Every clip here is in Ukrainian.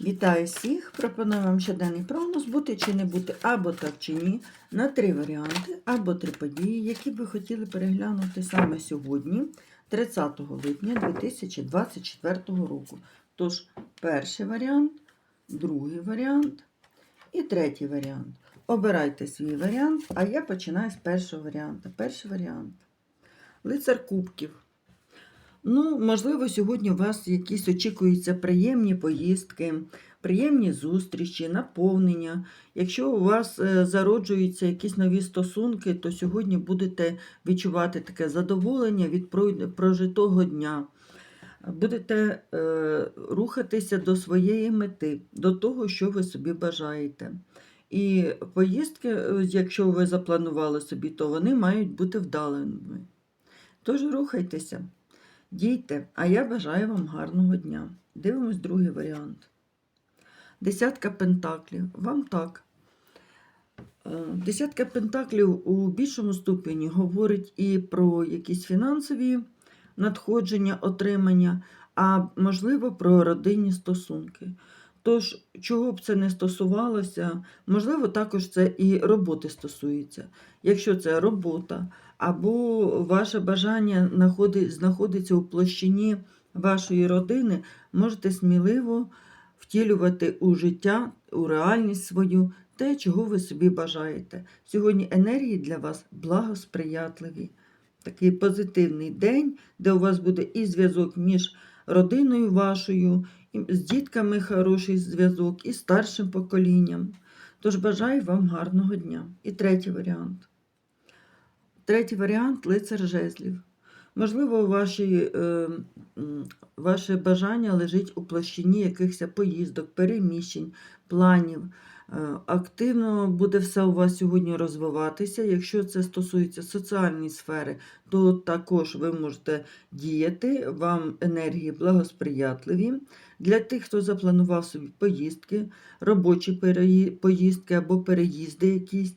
Вітаю всіх! Пропоную вам щоденний прогноз бути чи не бути, або так чи ні, на три варіанти, або три події, які би хотіли переглянути саме сьогодні, 30 липня 2024 року. Тож, перший варіант, другий варіант і третій варіант. Обирайте свій варіант, а я починаю з першого варіанту. Перший варіант. Лицар Кубків. Ну, можливо, сьогодні у вас якісь очікуються приємні поїздки, приємні зустрічі, наповнення. Якщо у вас е, зароджуються якісь нові стосунки, то сьогодні будете відчувати таке задоволення від прожитого дня. Будете е, рухатися до своєї мети, до того, що ви собі бажаєте. І поїздки, е, якщо ви запланували собі, то вони мають бути вдалими. Тож рухайтеся. Дійте, а я бажаю вам гарного дня. Дивимось другий варіант. Десятка пентаклів. Вам так. Е, Десятка пентаклів у більшому ступені говорить і про якісь фінансові надходження, отримання, а можливо про родинні стосунки. Тож, чого б це не стосувалося, можливо, також це і роботи стосується. Якщо це робота, або ваше бажання знаходиться у площині вашої родини, можете сміливо втілювати у життя, у реальність свою те, чого ви собі бажаєте. Сьогодні енергії для вас благосприятливі. Такий позитивний день, де у вас буде і зв'язок між родиною вашою, з дітками хороший зв'язок, і старшим поколінням. Тож бажаю вам гарного дня. І третій варіант. Третій варіант лицар жезлів. Можливо, ваші, е, ваше бажання лежить у площині якихось поїздок, переміщень, планів. Е, Активно буде все у вас сьогодні розвиватися. Якщо це стосується соціальної сфери, то також ви можете діяти, вам енергії благосприятливі. Для тих, хто запланував собі поїздки, робочі поїздки або переїзди якісь,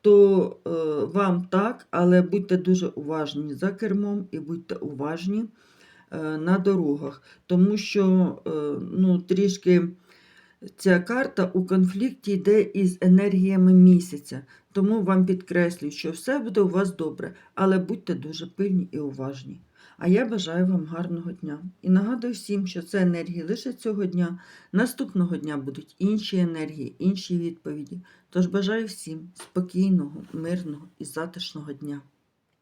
то е, вам так, але будьте дуже уважні за кермом і будьте уважні е, на дорогах, тому що ну, трішки ця карта у конфлікті йде із енергіями місяця. Тому вам підкреслюю, що все буде у вас добре, але будьте дуже пильні і уважні. А я бажаю вам гарного дня. І нагадую всім, що це енергії лише цього дня. Наступного дня будуть інші енергії, інші відповіді. Тож бажаю всім спокійного, мирного і затишного дня.